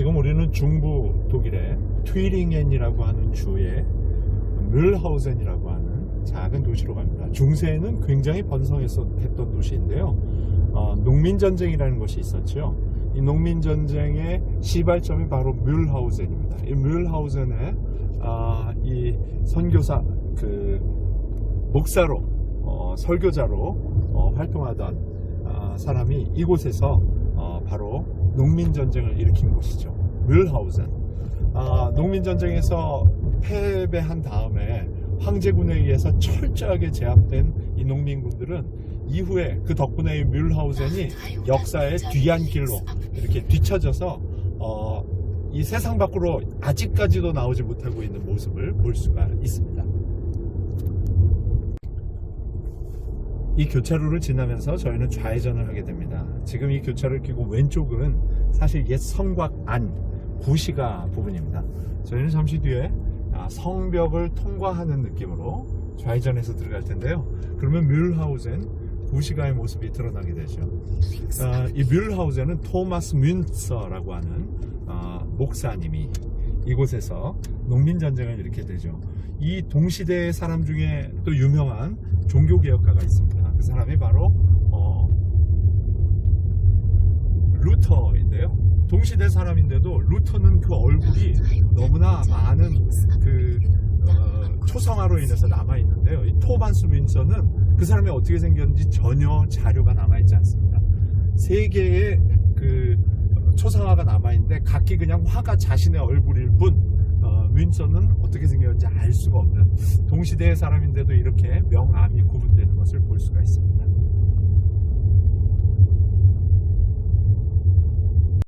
지금 우리는 중부 독일의 트위링엔이라고 하는 주의 뮬하우젠이라고 하는 작은 도시로 갑니다. 중세에는 굉장히 번성했던 도시인데요. 어, 농민전쟁이라는 것이 있었죠. 이 농민전쟁의 시발점이 바로 뮬하우젠입니다. 이 뮬하우젠에 아, 이 선교사 그 목사로 어, 설교자로 어, 활동하던 아, 사람이 이곳에서 농민 전쟁을 일으킨 곳이죠. 뮬하우젠. 아, 농민 전쟁에서 패배한 다음에 황제군에 의해서 철저하게 제압된 이 농민군들은 이후에 그 덕분에 이 뮬하우젠이 역사의 뒤안길로 이렇게 뒤처져서 어, 이 세상 밖으로 아직까지도 나오지 못하고 있는 모습을 볼 수가 있습니다. 이 교차로를 지나면서 저희는 좌회전을 하게 됩니다. 지금 이 교차로를 끼고 왼쪽은 사실 옛 성곽 안 구시가 부분입니다. 저희는 잠시 뒤에 아, 성벽을 통과하는 느낌으로 좌회전해서 들어갈 텐데요. 그러면 뮬하우젠 구시가의 모습이 드러나게 되죠. 아, 이 뮬하우젠은 토마스 뮌서라고 하는 아, 목사님이 이곳에서 농민전쟁을 일으키게 되죠. 이 동시대의 사람 중에 또 유명한 종교개혁가가 있습니다. 그 사람이 바로 어, 루터인데요. 동시대 사람인데도 루터는 그 얼굴이 너무나 많은 그 어, 초성화로 인해서 남아 있는데요. 이 토반스 윈서는 그 사람이 어떻게 생겼는지 전혀 자료가 남아 있지 않습니다. 세 개의 그 초상화가 남아 있는데 각기 그냥 화가 자신의 얼굴일 뿐 어, 윈서는 어떻게 생겼는지 알 수가 없는 동시대의 사람인데도 이렇게 명암이 구분되는 것을 볼 수가 있습니다.